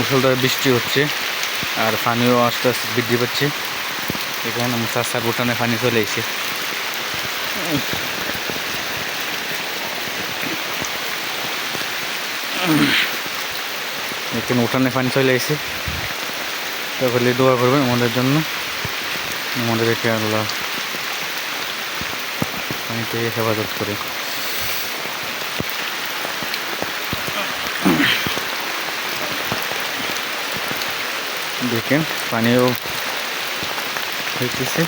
মুসলধারে বৃষ্টি হচ্ছে আর পানিও আস্তে আস্তে বৃদ্ধি পাচ্ছে। এখানে মুসাসার ভুটানে পানি চলে এসে এখানে উঠানে পানি চলে এসে তাহলে দোয়া করবেন আমাদের জন্য। আমাদেরকে আল্লাহ পানি থেকে হেফাজত করে। দেখেন পানিও হইতেছে।